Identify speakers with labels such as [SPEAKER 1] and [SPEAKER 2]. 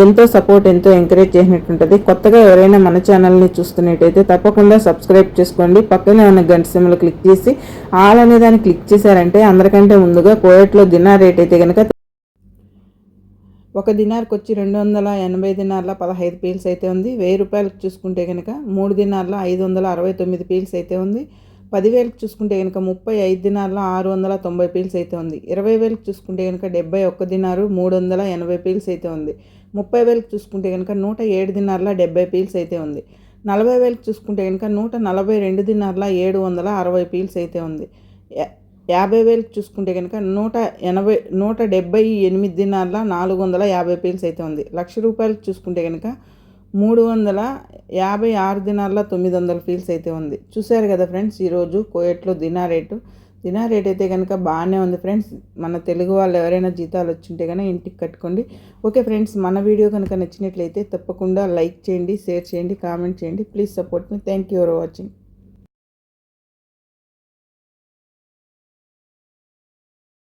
[SPEAKER 1] ఎంతో సపోర్ట్ ఎంతో ఎంకరేజ్ చేసినట్టుంటుంది. కొత్తగా ఎవరైనా మన ఛానల్ని చూస్తున్నట్టయితే తప్పకుండా సబ్స్క్రైబ్ చేసుకోండి. పక్కనే ఉన్న గంట సిమ్లు క్లిక్ చేసి ఆల్ అనే దాన్ని క్లిక్ చేశారంటే అందరికంటే ముందుగా కోయట్లో దినార్ రేట్ అయితే కనుక ఒక దినార్కి వచ్చి రెండు వందల ఎనభై దినార్ల పదహైదు పీల్స్ అయితే ఉంది. వెయ్యి రూపాయలకు చూసుకుంటే కనుక మూడు దినార్ల ఐదు వందల అరవై తొమ్మిది పీల్స్ అయితే ఉంది. పదివేలకు చూసుకుంటే కనుక ముప్పై ఐదు దినాల్లో ఆరు వందల తొంభై పీల్స్ అయితే ఉంది. ఇరవై వేలకు చూసుకుంటే కనుక డెబ్బై ఒక్క దినారు మూడు వందల ఎనభై పీల్స్ అయితే ఉంది. ముప్పై వేలకు చూసుకుంటే కనుక నూట ఏడు దినార్ల డెబ్బై పీల్స్ అయితే ఉంది. నలభై వేలకు చూసుకుంటే కనుక నూట నలభై రెండు దినార్ల ఏడు వందల అరవై పీల్స్ అయితే ఉంది. యా- యాభై వేలకు చూసుకుంటే కనుక నూట ఎనభై నూట డెబ్బై ఎనిమిది దినార్ల నాలుగు వందల యాభై పీల్స్ అయితే ఉంది. లక్ష రూపాయలకు చూసుకుంటే కనుక మూడు వందల యాభై ఆరు దినార్ల తొమ్మిది వందల ఫీల్స్ అయితే ఉంది. చూశారు కదా ఫ్రెండ్స్ ఈరోజు కోయట్లో దినా రేటు దినా రేట్ అయితే కనుక బాగానే ఉంది ఫ్రెండ్స్. మన తెలుగు వాళ్ళు ఎవరైనా జీతాలు వచ్చింటే కనుక ఇంటికి కట్టుకోండి. ఓకే ఫ్రెండ్స్ మన వీడియో కనుక నచ్చినట్లయితే తప్పకుండా లైక్ చేయండి షేర్ చేయండి కామెంట్ చేయండి. Please support me. Thank you for watching.